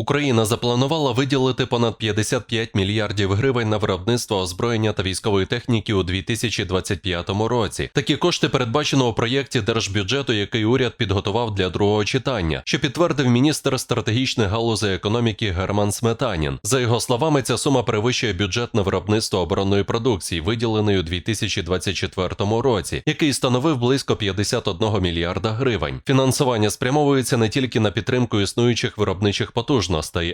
Україна запланувала виділити понад 55 мільярдів гривень на виробництво озброєння та військової техніки у 2025 році. Такі кошти передбачено у проєкті держбюджету, який уряд підготував для другого читання, що підтвердив міністр стратегічних галузей економіки Герман Сметанін. За його словами, ця сума перевищує бюджет на виробництво оборонної продукції, виділений у 2024 році, який становив близько 51 мільярда гривень. Фінансування спрямовується не тільки на підтримку існуючих виробничих потужностей,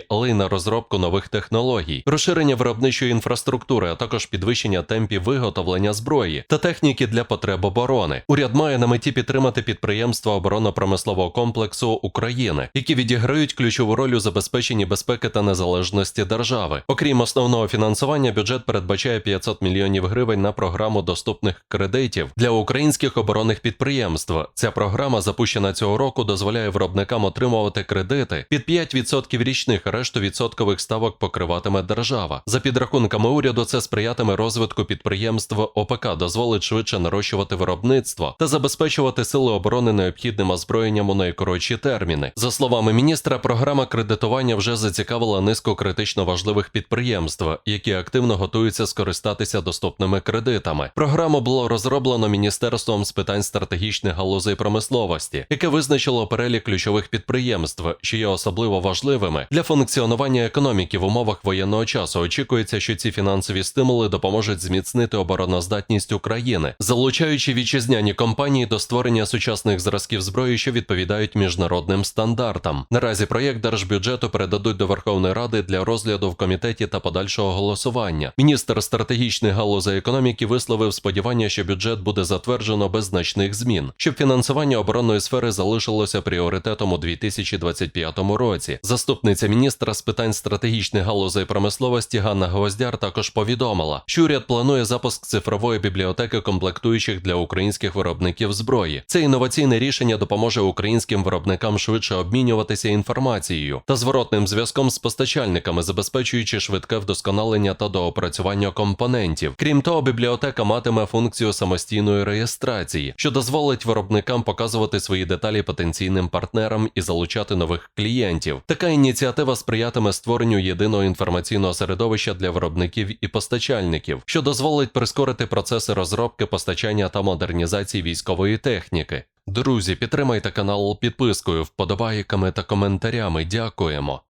але й на розробку нових технологій, розширення виробничої інфраструктури, а також підвищення темпів виготовлення зброї та техніки для потреб оборони. Уряд має на меті підтримати підприємства оборонно-промислового комплексу України, які відіграють ключову роль у забезпеченні безпеки та незалежності держави. Окрім основного фінансування, бюджет передбачає 500 мільйонів гривень на програму доступних кредитів для українських оборонних підприємств. Ця програма, запущена цього року, дозволяє виробникам отримувати кредити під 5% річних, решту відсоткових ставок покриватиме держава. За підрахунками уряду, це сприятиме розвитку підприємств ОПК, дозволить швидше нарощувати виробництво та забезпечувати сили оборони необхідним озброєнням у найкоротші терміни. За словами міністра, програма кредитування вже зацікавила низку критично важливих підприємств, які активно готуються скористатися доступними кредитами. Програму було розроблено міністерством з питань стратегічних галузей промисловості, яке визначило перелік ключових підприємств, що є особливо важливими для функціонування економіки в умовах воєнного часу. Очікується, що ці фінансові стимули допоможуть зміцнити обороноздатність України, залучаючи вітчизняні компанії до створення сучасних зразків зброї, що відповідають міжнародним стандартам. Наразі проєкт держбюджету передадуть до Верховної Ради для розгляду в комітеті та подальшого голосування. Міністр стратегічних галузей економіки висловив сподівання, що бюджет буде затверджено без значних змін, щоб фінансування оборонної сфери залишилося пріоритетом у 2025 році. Заступниця міністра з питань стратегічних галузей промисловості Ганна Гвоздяр також повідомила, що уряд планує запуск цифрової бібліотеки комплектуючих для українських виробників зброї. Це інноваційне рішення допоможе українським виробникам швидше обмінюватися інформацією та зворотним зв'язком з постачальниками, забезпечуючи швидке вдосконалення та доопрацювання компонентів. Крім того, бібліотека матиме функцію самостійної реєстрації, що дозволить виробникам показувати свої деталі потенційним партнерам і залучати нових клієнтів. Така ініціатива сприятиме створенню єдиного інформаційного середовища для виробників і постачальників, що дозволить прискорити процеси розробки, постачання та модернізації військової техніки. Друзі, підтримайте канал підпискою, вподобайками та коментарями. Дякуємо.